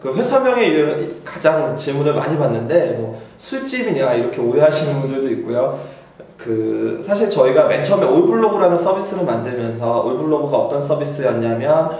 그 회사명에 가장 질문을 많이 받는데 뭐 술집이냐 이렇게 오해하시는 분들도 있고요. 그 사실 저희가 맨 처음에 올블로그라는 서비스를 만들면서 올블로그가 어떤 서비스였냐면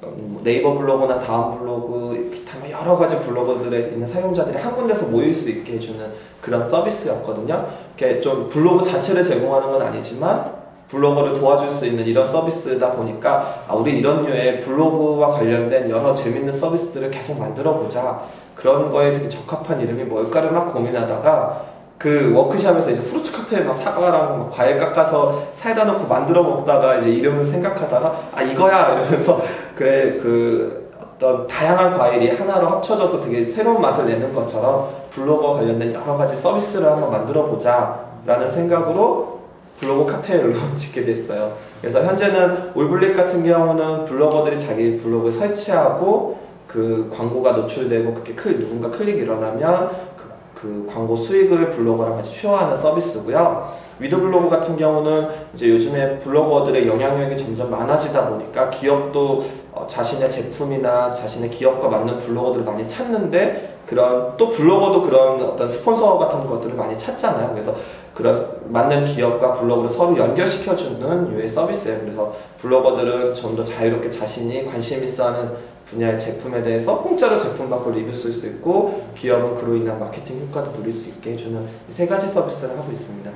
뭐 네이버 블로그나 다음 블로그 기타 뭐 여러 가지 블로그들에 있는 사용자들이 한 군데서 모일 수 있게 해주는 그런 서비스였거든요. 이렇게 좀 블로그 자체를 제공하는 건 아니지만 블로거를 도와줄 수 있는 이런 서비스다 보니까 아, 우리 이런 류의 블로그와 관련된 여러 재밌는 서비스들을 계속 만들어 보자. 그런 거에 되게 적합한 이름이 뭘까를 막 고민하다가 그 워크샵에서 이제 후르츠 칵테일 막 사과랑 막 과일 깎아서 사이다 넣고 만들어 먹다가 이제 이름을 생각하다가 아 이거야! 이러면서 그래 그 어떤 다양한 과일이 하나로 합쳐져서 되게 새로운 맛을 내는 것처럼 블로거 관련된 여러 가지 서비스를 한번 만들어 보자라는 생각으로 블로그 칵테일로 짓게 됐어요. 그래서 현재는 올블릭 같은 경우는 블로거들이 자기 블로그에 설치하고 그 광고가 노출되고 그게 클, 누군가 클릭이 일어나면 그, 그 광고 수익을 블로거랑 같이 쉐어하는 서비스고요. 위드 블로그 같은 경우는 이제 요즘에 블로거들의 영향력이 점점 많아지다 보니까 기업도 어, 자신의 제품이나 자신의 기업과 맞는 블로거들을 많이 찾는데 그런 또 블로거도 그런 어떤 스폰서 같은 것들을 많이 찾잖아요. 그래서 그런 맞는 기업과 블로그를 서로 연결시켜주는 유의 서비스예요. 그래서 블로거들은 좀 더 자유롭게 자신이 관심 있어하는 분야의 제품에 대해서 공짜로 제품 받고 리뷰 쓸 수 있고 기업은 그로 인한 마케팅 효과도 누릴 수 있게 해주는 세 가지 서비스를 하고 있습니다.